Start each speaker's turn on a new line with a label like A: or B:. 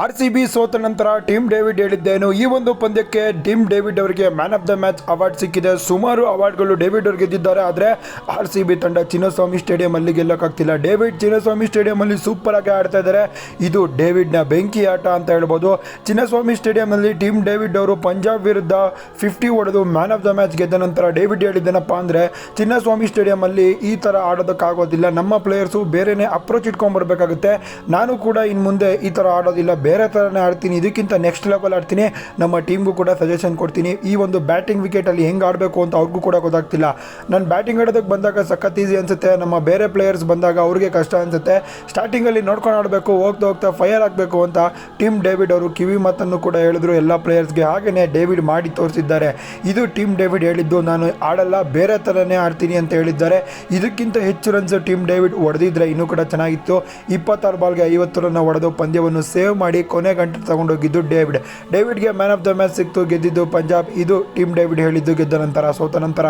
A: R C B ಸೋತ ನಂತರ team David ಹೇಳಿದ್ದೇನು, ಈ ಒಂದು ಪಂದ್ಯಕ್ಕೆ ಟೀಮ್ ಡೇವಿಡ್ ಅವರಿಗೆ man of the match award ಸಿಕ್ಕಿದೆ. ಸುಮಾರು ಅವಾರ್ಡ್ಗಳು ಡೇವಿಡ್ ಅವರು ಗೆದ್ದಿದ್ದಾರೆ ಆದರೆ ಆರ್ ಸಿ ಬಿ ತಂಡ ಚಿನ್ನಸ್ವಾಮಿ ಸ್ಟೇಡಿಯಂ ಅಲ್ಲಿ ಗೆಲ್ಲಕ್ಕಾಗ್ತಿಲ್ಲ. ಡೇವಿಡ್ ಚಿನ್ನಸ್ವಾಮಿ ಸ್ಟೇಡಿಯಂ ಅಲ್ಲಿ ಸೂಪರ್ ಆಗಿ ಆಡ್ತಾ ಇದ್ದಾರೆ. ಇದು ಡೇವಿಡ್ನ ಬೆಂಕಿ ಆಟ ಅಂತ ಹೇಳ್ಬೋದು. ಚಿನ್ನಸ್ವಾಮಿ ಸ್ಟೇಡಿಯಂ ಅಲ್ಲಿ ಟೀಮ್ ಡೇವಿಡ್ ಅವರು ಪಂಜಾಬ್ ವಿರುದ್ಧ ಫಿಫ್ಟಿ ಹೊಡೆದು ಮ್ಯಾನ್ ಆಫ್ ದ ಮ್ಯಾಚ್ ಗೆದ್ದ ನಂತರ ಡೇವಿಡ್ ಹೇಳಿದ್ದೇನಪ್ಪ ಅಂದರೆ, ಚಿನ್ನಸ್ವಾಮಿ ಸ್ಟೇಡಿಯಂ ಅಲ್ಲಿ ಈ ಥರ ಆಡೋದಕ್ಕಾಗೋದಿಲ್ಲ. ನಮ್ಮ ಪ್ಲೇಯರ್ಸು ಬೇರೆನೇ ಅಪ್ರೋಚ್ ಇಟ್ಕೊಂಡ್ಬರ್ಬೇಕಾಗುತ್ತೆ ನಾನು ಕೂಡ ಇನ್ನು ಮುಂದೆ ಈ ಥರ ಆಡೋದಿಲ್ಲ. ಬೇರೆ ಥರನೇ ಆಡ್ತೀನಿ, ಇದಕ್ಕಿಂತ ನೆಕ್ಸ್ಟ್ ಲೆವೆಲ್ ಆಡ್ತೀನಿ. ನಮ್ಮ ಟೀಮ್ಗೂ ಕೂಡ ಸಜೆಷನ್ ಕೊಡ್ತೀನಿ. ಈ ಒಂದು ಬ್ಯಾಟಿಂಗ್ ವಿಕೆಟಲ್ಲಿ ಹೆಂಗೆ ಆಡಬೇಕು ಅಂತ ಅವ್ರಿಗೂ ಕೂಡ ಗೊತ್ತಾಗ್ತಿಲ್ಲ. ನಾನು ಬ್ಯಾಟಿಂಗ್ ಆಡೋದಕ್ಕೆ ಬಂದಾಗ ಸಖತ್ ಈಸಿ ಅನಿಸುತ್ತೆ. ನಮ್ಮ ಬೇರೆ ಪ್ಲೇಯರ್ಸ್ ಬಂದಾಗ ಅವ್ರಿಗೆ ಕಷ್ಟ ಅನಿಸುತ್ತೆ. ಸ್ಟಾರ್ಟಿಂಗಲ್ಲಿ ನೋಡ್ಕೊಂಡು ಆಡಬೇಕು, ಹೋಗ್ತಾ ಹೋಗ್ತಾ ಫೈರ್ ಆಗಬೇಕು ಅಂತ ಟೀಮ್ ಡೇವಿಡ್ ಅವರು ಕಿವಿ ಮಾತನ್ನು ಕೂಡ ಹೇಳಿದ್ರು. ಎಲ್ಲ ಪ್ಲೇಯರ್ಸ್ಗೆ ಹಾಗೆಯೇ ಡೇವಿಡ್ ಮಾಡಿ ತೋರಿಸಿದ್ದಾರೆ. ಇದು ಟೀಮ್ ಡೇವಿಡ್ ಹೇಳಿದ್ದು. ನಾನು ಆಡಲ್ಲ, ಬೇರೆ ಥರನೇ ಆಡ್ತೀನಿ ಅಂತ ಹೇಳಿದ್ದಾರೆ. ಇದಕ್ಕಿಂತ ಹೆಚ್ಚು ರನ್ಸ್ ಟೀಮ್ ಡೇವಿಡ್ ಹೊಡೆದಿದ್ರೆ ಇನ್ನೂ ಕೂಡ ಚೆನ್ನಾಗಿತ್ತು. ಇಪ್ಪತ್ತಾರು ಬಾಲ್ಗೆ ಐವತ್ತು ರನ್ನ ಹೊಡೆದು ಪಂದ್ಯವನ್ನು ಸೇವ್ ಮಾಡಿ ಕೊನೆ ಗಂಟೆ ತಗೊಂಡೋಗಿದ್ದು ಡೇವಿಡ್. ಡೇವಿಡ್ಗೆ ಮ್ಯಾನ್ ಆಫ್ ದ ಮ್ಯಾಚ್ ಸಿಕ್ತು, ಗೆದ್ದಿದ್ದು ಪಂಜಾಬ್. ಇದು ಟೀಮ್ ಡೇವಿಡ್ ಹೇಳಿದ್ದು ಗೆದ್ದ ನಂತರ, ಸೋತ ನಂತರ.